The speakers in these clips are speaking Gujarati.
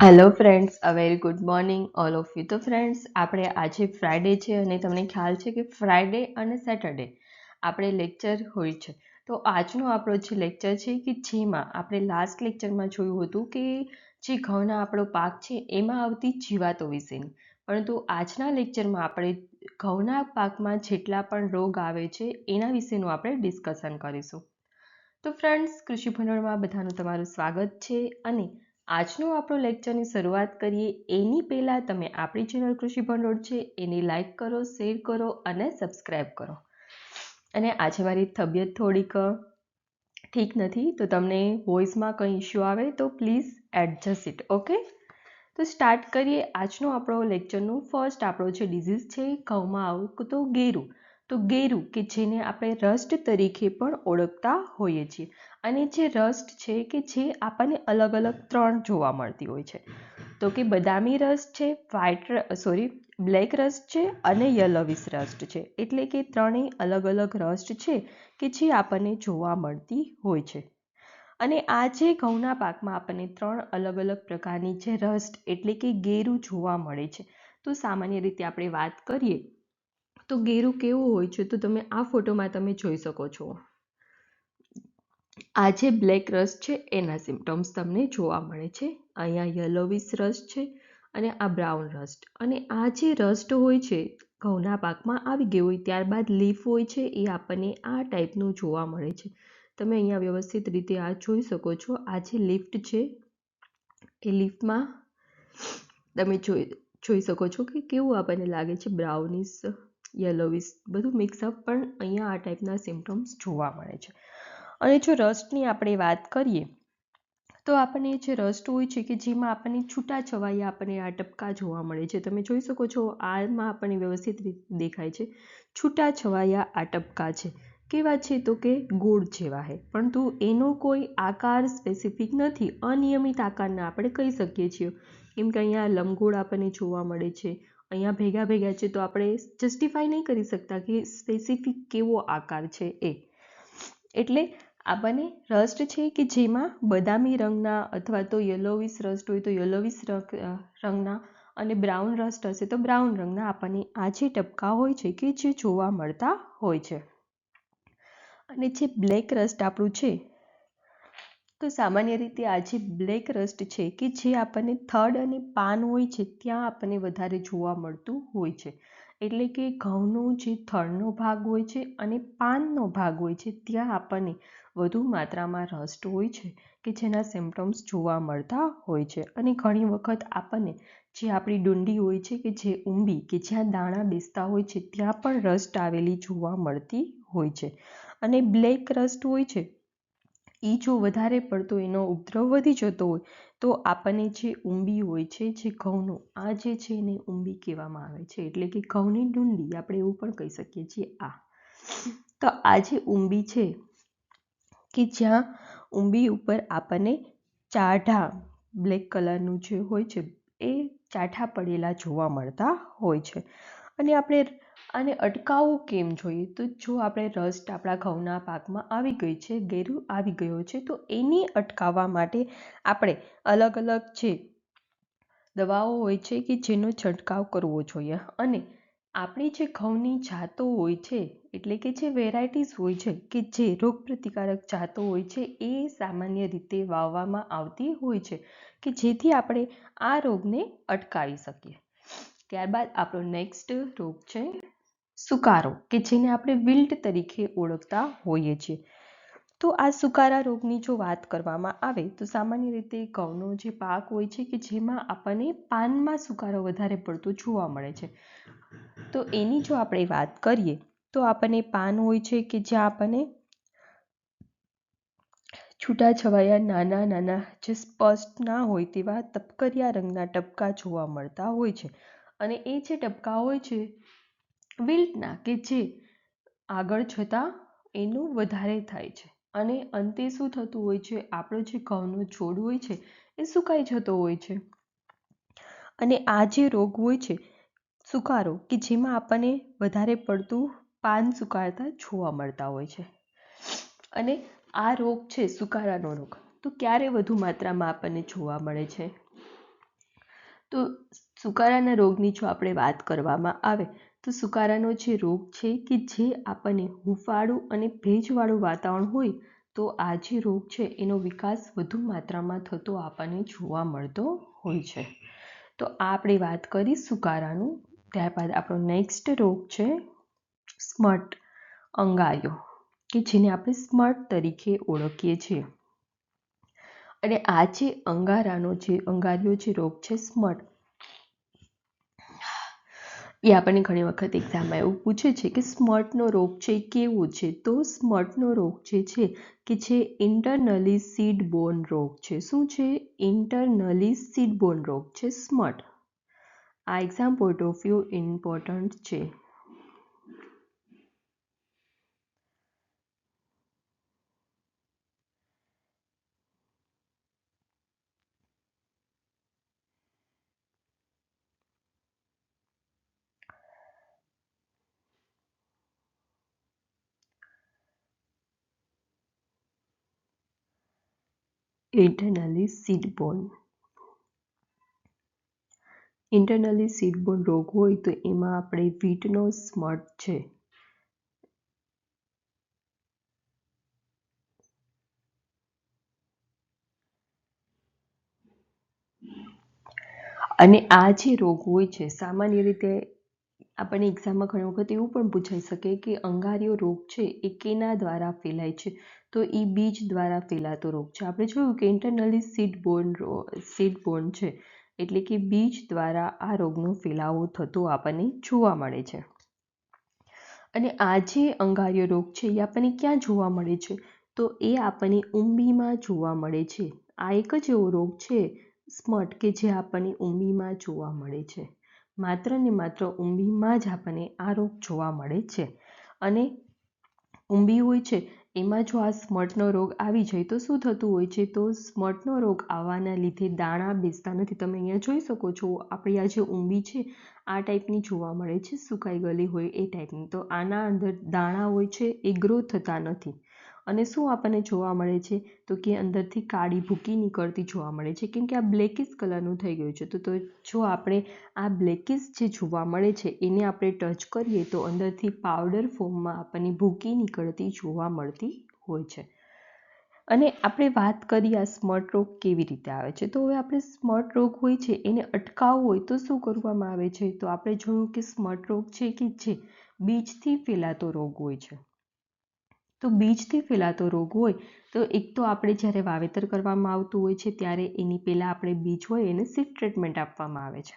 Hello friends a very good morning all of you તો ફ્રેન્ડ્સ આપણે આજે ફ્રાઈડે છે અને તમને ખ્યાલ છે કે ફ્રાઈડે અને સેટરડે આપણે લેક્ચર હોય છે. તો, આજનો આપણો જે લેક્ચર છે કે જેમાં આપણે લાસ્ટ લેક્ચરમાં જોયું હતું કે જે ઘઉંના આપણો પાક છે એમાં આવતી જીવાતો વિશેની. પરંતુ આજના લેક્ચરમાં આપણે ઘઉંના પાકમાં જેટલા પણ રોગ આવે છે એના વિશેનું આપણે ડિસ્કશન કરીશું. તો ફ્રેન્ડ્સ કૃષિ ભંડોળમાં બધાનું તમારું સ્વાગત છે અને આજનો આપણો લેક્ચરની શરૂઆત કરીએ. એની પહેલાં તમે આપણી ચેનલ કૃષિ ભંડોળ છે, એને લાઇક કરો શેર કરો અને સબસ્ક્રાઈબ કરો. અને આજે મારી તબિયત થોડીક ઠીક નથી, તો તમને વોઇસમાં કંઈ ઇશ્યુ આવે તો પ્લીઝ એડજસ્ટ ઇટ ઓકે તો સ્ટાર્ટ કરીએ આજનો આપણો લેક્ચરનું ફર્સ્ટ આપણો જે ડિઝીઝ છે, ઘઉંમાં આવતો ગેરું. તો ગેરું, કે જેને આપણે રસ્ટ તરીકે પણ ઓળખતા હોઈએ છીએ. અને જે રસ્ટ છે, કે જે આપણને અલગ અલગ ત્રણ જોવા મળતી હોય છે. તો કે બદામી રસ્ટ છે વ્હાઇટ સોરી, બ્લેક રસ્ટ છે અને યલોવિસ રસ્ટ છે. એટલે કે ત્રણેય અલગ અલગ રસ્ટ છે, કે જે આપણને જોવા મળતી હોય છે. અને આ જે ઘઉંના પાકમાં આપણને ત્રણ અલગ અલગ પ્રકારની જે રસ્ટ, એટલે કે ગેરું જોવા મળે છે. તો સામાન્ય રીતે આપણે વાત કરીએ તો ગેરું કેવું હોય છે તો તમે આ ફોટોમાં તમે જોઈ શકો છો. આ જે બ્લેક રસ છે એના સિમ્ટમ્સ તમને જોવા મળે છે. અહીંયા યલોવિસ રસ છે અને આ બ્રાઉન રસ્ટ અને આ જે રસ્ટ હોય છે ઘઉંના પાકમાં આવી ગયો હોય ત્યારબાદ લીફ હોય છે એ આપણને આ ટાઈપનું જોવા મળે છે. તમે અહીંયા વ્યવસ્થિત રીતે આ જોઈ શકો છો. આ જે લિફ્ટ છે એ લિફ્ટમાં તમે જોઈ જોઈ શકો છો કે કેવું આપણને લાગે છે બ્રાઉનિશ યલોવિસ બધું મિક્સઅપ પણ અહીંયા આ ટાઈપના સિમ્ટમ્સ જોવા મળે છે. અને જો રસ્ટની આપણે વાત કરીએ, તો આપણને જે રસ્ટ હોય છે કે જેમાં આપણને છૂટા છવાયા આપણને આ ટપકા જોવા મળે છે. તમે જોઈ શકો છો, આમાં આપણને વ્યવસ્થિત રીતે દેખાય છે. છૂટા છવાયા આ ટપકા છે. કેવા છે તો કે ગોળ જેવા છે. પરંતુ એનો કોઈ આકાર સ્પેસિફિક નથી. અનિયમિત આકારના આપણે કહી શકીએ છીએ. કેમ કે અહીંયા લંબગોળ આપણને જોવા મળે છે. અહીંયા ભેગા ભેગા છે, તો આપણે જસ્ટિફાઈ નહીં કરી શકતા કે સ્પેસિફિક કેવો આકાર છે એ. એટલે આપણને રસ્ટ છે કે જેમાં બદામી રંગના અથવા તો યલોવિસ રસ્ટ હોય તો યલોવિસ રંગના અને બ્રાઉન રસ્ટ હશે તો બ્રાઉન રંગના આપણને આ જે ટપકા હોય છે કે જે જોવા મળતા હોય છે. અને જે બ્લેક રસ્ટ આપણું છે તો સામાન્ય રીતે આ જે બ્લેક રસ્ટ છે કે જે આપણને થડ અને પાન હોય છે, ત્યાં આપણને વધારે જોવા મળતું હોય છે. એટલે કે ઘઉંનો જે થડનો ભાગ હોય છે અને પાનનો ભાગ હોય છે, ત્યાં આપણને વધુ માત્રામાં રસ્ટ હોય છે કે જેના સિમ્પટમ્સ જોવા મળતા હોય છે. અને ઘણી વખત આપણને જે આપણી ડુંડી હોય છે કે જે ઊંબી કે જ્યાં દાણા બેસતા હોય છે, ત્યાં પણ રસ્ટ આવેલી જોવા મળતી હોય છે. અને બ્લેક રસ્ટ હોય છે એ જો વધારે પડતો એનો ઉપદ્રવ વધી જતો હોય, તો આપણને જે ઊંબી હોય છે, જે ઘઉંનો, આ જે છે એને ઊંબી કહેવામાં આવે છે. એટલે કે ઘઉંની ડુંડી આપણે એવું પણ કહી શકીએ છીએ આ. તો આ જે ઊંબી છે, કે જ્યાં ઊંબી ઉપર આપણને ચાઢા, બ્લેક કલરનું જે હોય છે, એ ચાઠા પડેલા જોવા મળતા હોય છે. અને આપણે આને અટકાવવું કેમ જોઈએ? તો જો આપણે રસ્ટ આપણા ઘઉંના પાકમાં આવી ગઈ છે, ગેરું આવી ગયો છે, તો એની અટકાવવા માટે આપણે અલગ અલગ જે દવાઓ હોય છે કે જેનો છંટકાવ કરવો જોઈએ. અને આપણી જે ઘઉંની જાતો હોય છે, એટલે કે જે વેરાયટીઝ હોય છે, કે જે રોગપ્રતિકારક જાતો હોય છે, એ સામાન્ય રીતે વાવવામાં આવતી હોય છે, કે જેથી આપણે આ રોગને અટકાવી શકીએ. ત્યારબાદ આપણો નેક્સ્ટ રોગ છે સુકારો, કે જેને આપણે વિલ્ટ તરીકે ઓળખતા હોઈએ છીએ. તો આ સુકારા રોગની જો વાત કરવામાં આવે, તો સામાન્ય રીતે ઘઉંનો જે પાક હોય છે કે જેમાં આપણને પાનમાં સુકારો વધારે પડતો જોવા મળે છે. તો એની જો આપણે વાત કરીએ, તો આપણને પાન હોય છે કે જ્યાં આપણને છૂટા છવાયા નાના નાના જે સ્પષ્ટ ના હોય તેવા તપકરિયા રંગના ટપકા જોવા મળતા હોય છે. અને એ જે ટપકા હોય છે, વિલ્ટના કે જે આગળ જતાં એનું વધારે થાય છે. અને અંતે શું થતું હોય છે, આપણો જે ઘઉંનો છોડ હોય છે, એ સુકાઈ જતો હોય છે. અને આ જે રોગ હોય છે, સુકારો, કે જેમાં આપણને વધારે પડતું પાન સુકારતા જોવા મળતા હોય છે. અને આ રોગ છે, સુકારાનો રોગ. તો ક્યારે વધુ માત્રામાં આપણને જોવા મળે છે? તો સુકારાના રોગની જો આપણે વાત કરવામાં આવે, તો સુકારાનો જે રોગ છે કે જે આપણને હૂંફાળું અને ભેજવાળું વાતાવરણ હોય, તો આ જે રોગ છે એનો વિકાસ વધુ માત્રામાં થતો આપણને જોવા મળતો હોય છે. તો આ આપણે વાત કરી સુકારાનું, ત્યારબાદ આપણો નેક્સ્ટ રોગ છે સ્મટ અંગારિયો કે જેને આપણે સ્મટ તરીકે ઓળખીએ છીએ. અને આ જે અંગારાનો જે અંગારીઓ જે રોગ છે સ્મટ એ આપણને ઘણી વખત એક્ઝામમાં એવું પૂછે છે કે સ્મર્ટનો રોગ છે એ કેવો છે? તો સ્મર્ટનો રોગ જે છે કે જે ઇન્ટરનલી સીડ બોન રોગ છે. શું છે? ઇન્ટરનલી સીડ બોન રોગ છે સ્મર્ટ આ exam point of view important છે. ઇન્ટરનલી સીડબોર્ન ઇન્ટરનલી સીડબોર્ન રોગ હોય તો એમાં આપણે વીટનો સ્મટ છે. અને આ જે રોગ હોય છે, સામાન્ય રીતે આપણને એક્ઝામમાં ઘણી વખત એવું પણ પૂછાઈ શકે કે અંગારીઓ રોગ છે એ કેના દ્વારા ફેલાય છે? તો એ બીજ દ્વારા ફેલાતો રોગ છે. આપણે જોયું કે internally seed borne seed borne છે, એટલે કે બીજ દ્વારા આ રોગનો ફેલાવો થતો આપણને જોવા મળે છે. અને આ જે અંગાર્ય રોગ છે, એ આપણને ક્યાં જોવા મળે છે? તો એ આપણને ઊંબીમાં જોવા મળે છે. આ એક જ એવો રોગ છે, સ્મટ, કે જે આપણને ઊંબીમાં જોવા મળે છે. માત્ર ને માત્ર ઊંબીમાં જ આપણને આ રોગ જોવા મળે છે. અને ઊંબી હોય છે એમાં જો આ સ્મટનો રોગ આવી જાય, તો શું થતું હોય છે? તો સ્મટનો રોગ આવવાના લીધે દાણા બેસતા નથી. તમે અહીંયા જોઈ શકો છો, આપણી આ જે ઊંબી છે, આ ટાઈપની જોવા મળે છે, સુકાઈ ગયેલી હોય એ ટાઈપની. તો આના અંદર દાણા હોય છે, એ ગ્રો થતા નથી. અને શું આપણને જોવા મળે છે? તો કે અંદરથી કાળી ભૂકી નીકળતી જોવા મળે છે. કેમ કે આ બ્લેકિશ કલરનું થઈ ગયું છે. તો જો આપણે આ બ્લેકિશ જે જોવા મળે છે, એને આપણે ટચ કરીએ તો અંદરથી પાવડર ફોર્મમાં આપણને ભૂકી નીકળતી જોવા મળતી હોય છે. અને આપણે વાત કરીએ આ સ્મર્ટ રોગ કેવી રીતે આવે છે. તો હવે આપણે સ્મર્ટ રોગ હોય છે, એને અટકાવવો હોય તો શું કરવામાં આવે છે? તો આપણે જોયું કે સ્મર્ટ રોગ છે કે જે બીજથી ફેલાતો રોગ હોય છે. તો બીજથી ફેલાતો રોગ હોય, તો એક તો આપણે જ્યારે વાવેતર કરવામાં આવતું હોય છે, ત્યારે એની પહેલાં આપણે બીજ હોય એને સીડ ટ્રીટમેન્ટ આપવામાં આવે છે.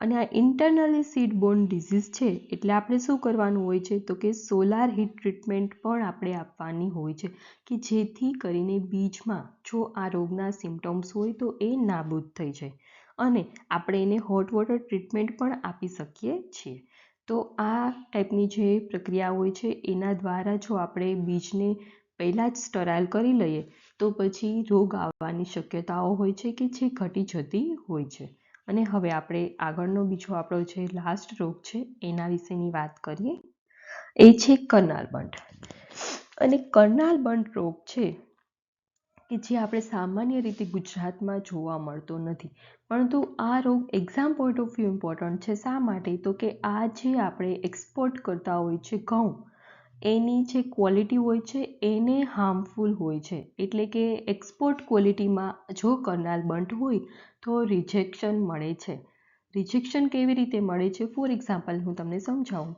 અને આ ઇન્ટરનલી સીડ બોર્ન ડિઝીઝ છે, એટલે આપણે શું કરવાનું હોય છે, તો કે સોલાર હીટ ટ્રીટમેન્ટ પણ આપણે આપવાની હોય છે, કે જેથી કરીને બીજમાં જો આ રોગના સિમ્ટમ્સ હોય તો એ નાબૂદ થઈ જાય. અને આપણે એને હોટ વોટર ટ્રીટમેન્ટ પણ આપી શકીએ છીએ. તો આ ટાઈપની જે પ્રક્રિયા હોય છે, એના દ્વારા જો આપણે બીજને પહેલાં જ સ્ટરાઇલ કરી લઈએ, તો પછી રોગ આવવાની શક્યતાઓ હોય છે કે જે ઘટી જતી હોય છે. અને હવે આપણે આગળનો બીજો આપણો જે લાસ્ટ રોગ છે, એના વિશેની વાત કરીએ. એ છે કરનાલ અને કરનાલ બંધ રોગ છે કે જે આપણે સામાન્ય રીતે ગુજરાતમાં જોવા મળતો નથી. પરંતુ આ રોગ exam point of view important છે. શા માટે? તો કે આ જે આપણે એક્સપોર્ટ કરતા હોય છે ઘઉં, એની જે ક્વોલિટી હોય છે, એને હાર્મફુલ હોય છે. એટલે કે એક્સપોર્ટ ક્વોલિટીમાં જો કરનાર બંટ હોય, તો રિજેક્શન મળે છે. રિજેક્શન કેવી રીતે મળે છે? ફોર એક્ઝામ્પલ હું તમને સમજાવું.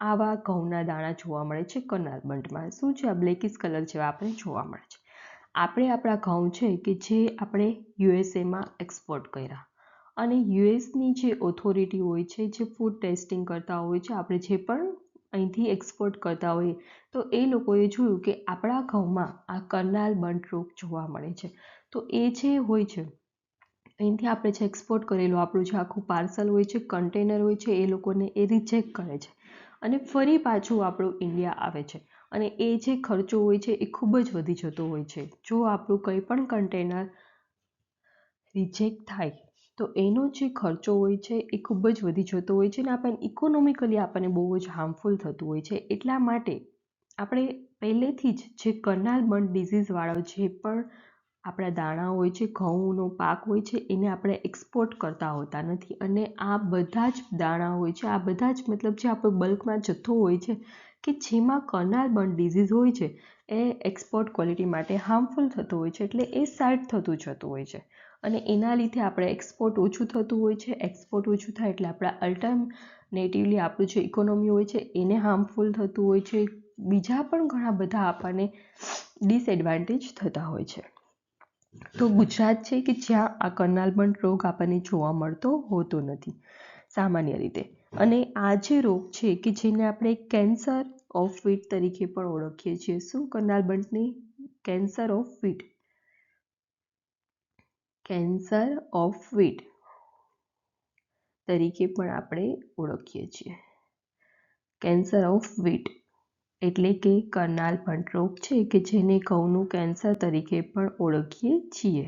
આવા ઘઉંના દાણા જોવા મળે છે કરનાલ બંટમાં શું છે? આ બ્લેકિસ કલર જેવા આપણે જોવા મળે છે. આપણે આપણા ઘઉં છે કે જે આપણે યુએસએમાં એક્સપોર્ટ કર્યા. અને યુએસની જે ઓથોરિટી હોય છે, જે ફૂડ ટેસ્ટિંગ કરતા હોય છે, આપણે જે પણ અહીંથી એક્સપોર્ટ કરતા હોઈએ, તો એ લોકોએ જોયું કે આપણા ઘઉંમાં આ કરનાલ બંટ રોગ જોવા મળે છે. તો એ જે હોય છે, અહીંથી આપણે જે એક્સપોર્ટ કરેલું આપણું જે આખું પાર્સલ હોય છે કન્ટેનર હોય છે, એ લોકોને એ રિજેક્ટ કરે છે. અને ફરી પાછું આપણું ઇન્ડિયા આવે છે. અને એ જે ખર્ચો હોય છે એ ખૂબ જ વધી જતો હોય છે. જો આપણું કંઈ પણ કન્ટેનર રિજેક્ટ થાય, તો એનો જે ખર્ચો હોય છે એ ખૂબ જ વધી જતો હોય છે અને આપણને ઇકોનોમિકલી આપણને બહુ જ હાર્મફુલ થતું હોય છે. એટલા માટે આપણે પહેલેથી જ જે કર્નાલ બંધ ડિઝીઝવાળો જે પણ આપણા દાણા હોય છે, ઘઉંનો પાક હોય છે, એને આપણે એક્સપોર્ટ કરતા હોતા નથી. અને આ બધા જ દાણા હોય છે, આ બધા જ મતલબ જે આપણો બલ્કમાં જથ્થો હોય છે, કે જેમાં કર્નાલ બર્ન ડિઝીઝ હોય છે, એ એક્સપોર્ટ ક્વોલિટી માટે હાર્મફુલ થતું હોય છે, એટલે એ સાઇડ થતું જતું હોય છે. અને એના લીધે આપણે એક્સપોર્ટ ઓછું થતું હોય છે એક્સપોર્ટ ઓછું થાય એટલે આપણા અલ્ટરનેટિવલી આપણું જે ઇકોનોમી હોય છે, એને હાર્મફુલ થતું હોય છે. બીજા પણ ઘણા બધા આપણને ડિસએડવાન્ટેજ થતા હોય છે. તો ગુજરાત છે કે જ્યાં આ કર્નાલ રોગ આપણને જોવા મળતો હોતો નથી, સામાન્ય રીતે. અને આ જે રોગ છે કે જેને આપણે કેન્સર ઓફ વીટ તરીકે પણ ઓળખીએ છીએ, શું Karnal cancer of wheat cancer of wheat તરીકે પણ આપણે ઓળખીએ છીએ. કેન્સર ઓફ વીટ એટલે કે કરનાલ પણ રોગ છે કે જેને ઘઉંનું કેન્સર તરીકે પણ ઓળખીએ છીએ.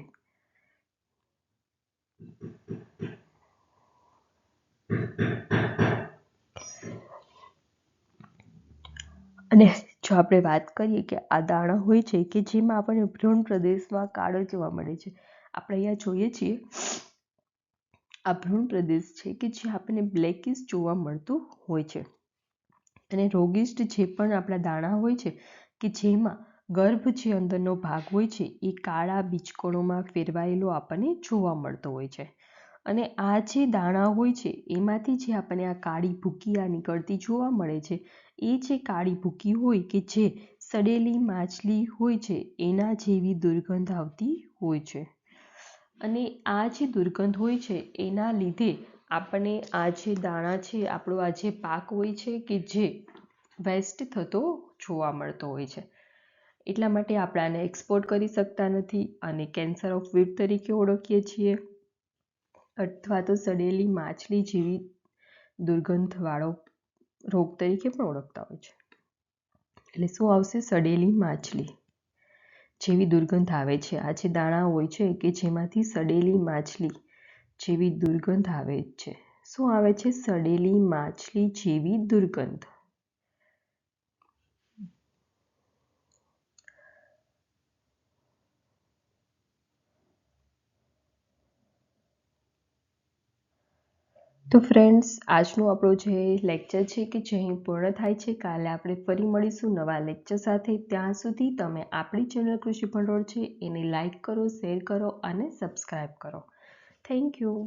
અને જો આપણે વાત કરીએ કે આ દાણા હોય છે કે જેમાં આપણને ભ્રૂણ પ્રદેશમાં કાળો જોવા મળે છે, આપણે અહીંયા જોઈએ છીએ, આ ભ્રૂણ પ્રદેશ છે કે જે આપણને બ્લેકિશ જોવા મળતું હોય છે. અને રોગિષ્ટ જે પણ આપણા દાણા હોય છે, કે જેમાં ગર્ભ જે અંદરનો ભાગ હોય છે, એ કાળા બીજકણોમાં ફેરવાયેલો આપણને જોવા મળતો હોય છે. અને આ જે દાણા હોય છે, એમાંથી જે આપણને આ કાળી ભૂકી આ નીકળતી જોવા મળે છે, એ જે કાળી ભૂકી હોય કે જે સડેલી માછલી હોય છે, એના જેવી દુર્ગંધ આવતી હોય છે. અને આ જે દુર્ગંધ હોય છે, એના લીધે આપણને આ જે દાણા છે, આપણો આ જે પાક હોય છે કે જે વેસ્ટ થતો જોવા મળતો હોય છે. એટલા માટે આપણે આને એક્સપોર્ટ કરી શકતા નથી અને કેન્સર ઓફ વીટ તરીકે ઓળખીએ છીએ. અથવા તો સડેલી માછલી જેવી દુર્ગંધવાળો રોગ તરીકે પણ ઓળખતા હોય છે. એટલે શું આવશે? સડેલી માછલી જેવી દુર્ગંધ આવે છે. આ જે દાણા હોય છે કે જેમાંથી સડેલી માછલી જેવી દુર્ગંધ આવે છે. શું આવે છે? સડેલી, માછલી જેવી દુર્ગંધ. તો ફ્રેન્ડ્સ આજનું આપણું જે લેક્ચર છે કે જે અહીં પૂર્ણ થાય છે, કાલે આપણે ફરી મળીશું નવા લેક્ચર સાથે. ત્યાં સુધી તમે આપણી ચેનલ કૃષિ ભંડોળ છે, એને લાઇક કરો શેર કરો અને સબસ્ક્રાઈબ કરો. Thank you